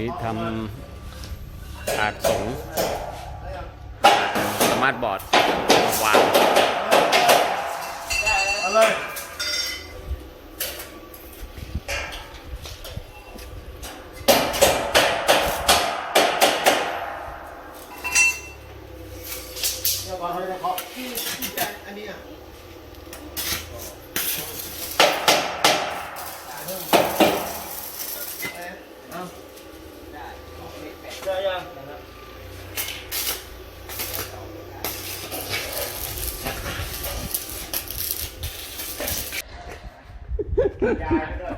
นี้ทำอาดสงสมาร์ทบอร์ดวางเอาเลยเดี๋ยวก่อนเขาจะเคาะที่ที่แจกอันนี้อะได้ยัง ยายด้วย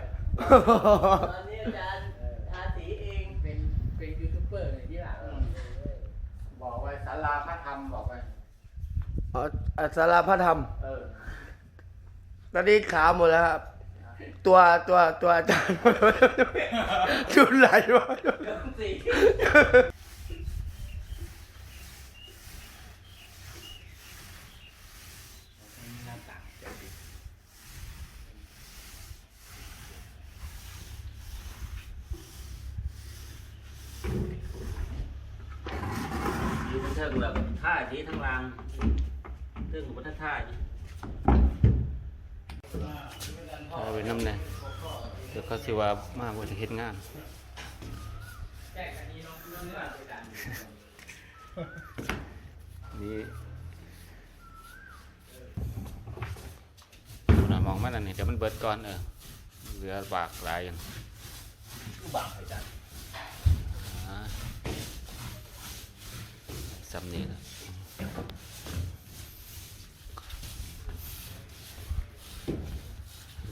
ตอนนี้อาจารย์ทาสีเองเป็นเป็นยูทูบเบอร์เลยที่หลังบอกไว้ศาลาพระธรรมบอกไว้อ๋ออัสราพระธรรม เออตอนนี้ขาวหมดแล้วครับ ตัวตัวตัวอาจารย์ดแล้วชุดไหลวะ สี ยืน เทิงแบบท่าทีทั้งรางเทิงกับท่าท่าเอาไว้น้ำแน่เดี๋ยวเขาสิว่ามาบ่จะเฮ็ดงานแจกอันนี้เนาะเรื่องอาจารย์นี่น่ะมองมันอันนี้เดี๋ยวมันเบิดก่อนเออเหลือบากหลายอย่างบางอาจารย์ อ่า ซ้ำนี่นะ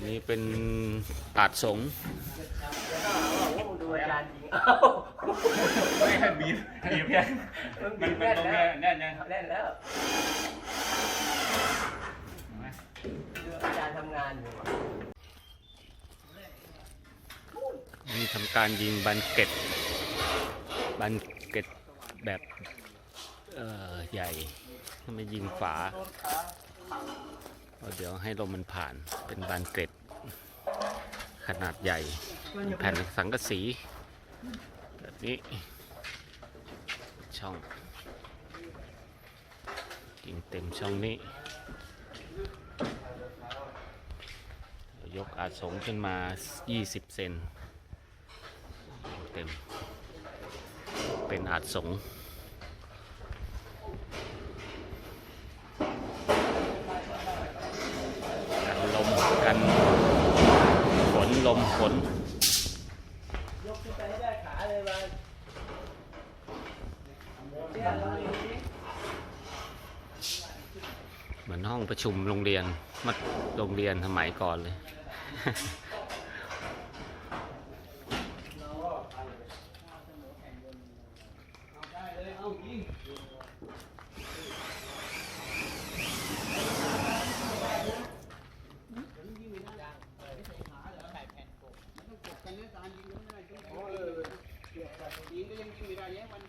นี่เป็นอาดสงดูอาจารย์จริงเอ้าไม่ให้บีบบีบเนี่ยมันบีบแน่นแล้วแน่นยังแน่นแล้วดูอาจารย์ทำงานอยู่ว่ะนี่ทำการยิงบันเกตบันเกตแบบ เออใหญ่ทำไมยิงฝาเาเดี๋ยวให้ลมมันผ่านเป็นบานเกร็ด ขนาดใหญ่แผ่นสังกะสี แบบนี้ ช่องยิงเต็มช่องนี้ ยกอาจสงขึ้นมา 20 เซนเต็ม เป็นอาจสง กันลม กันฝนลมฝนยกขึ้นไปให้ได้ขาเลยมันเนี่ยเรามีเหมือนห้องประชุมโรงเรียนมัดโรงเรียนสมัยก่อนเลย allá igual.